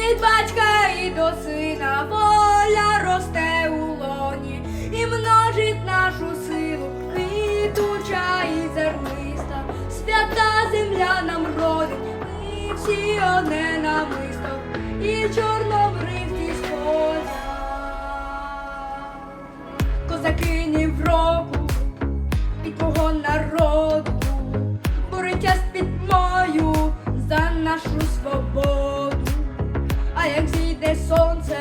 від батька і до сина воля росте у лоні і множить нашу силу, квітуча і зерниста, свята земля нам родить, і всі одне намисто, і чорнобривці як зійде сонце,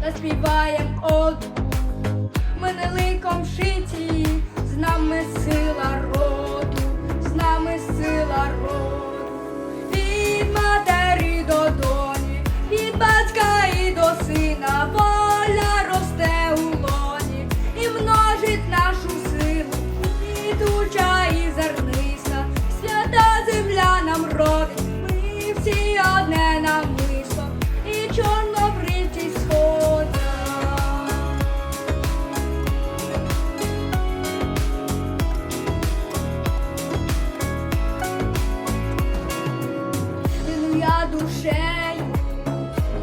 та заспіваєм оду, ми не ликом я душею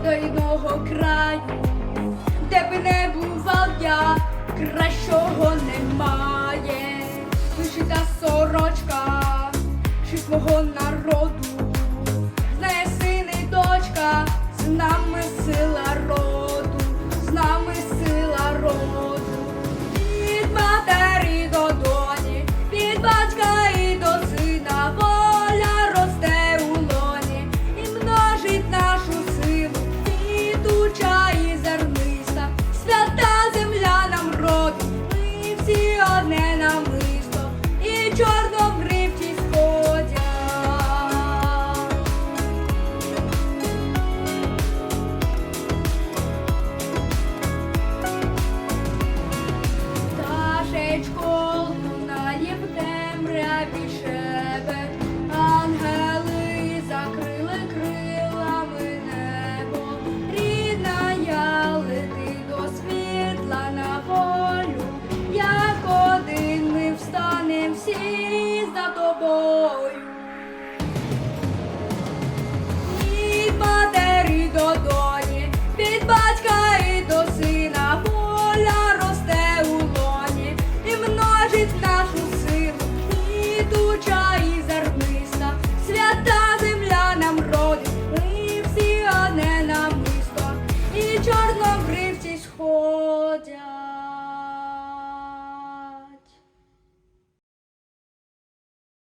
до рідного краю, де би не бував я, кращого немає. Вишита сорочка, шить мого народу,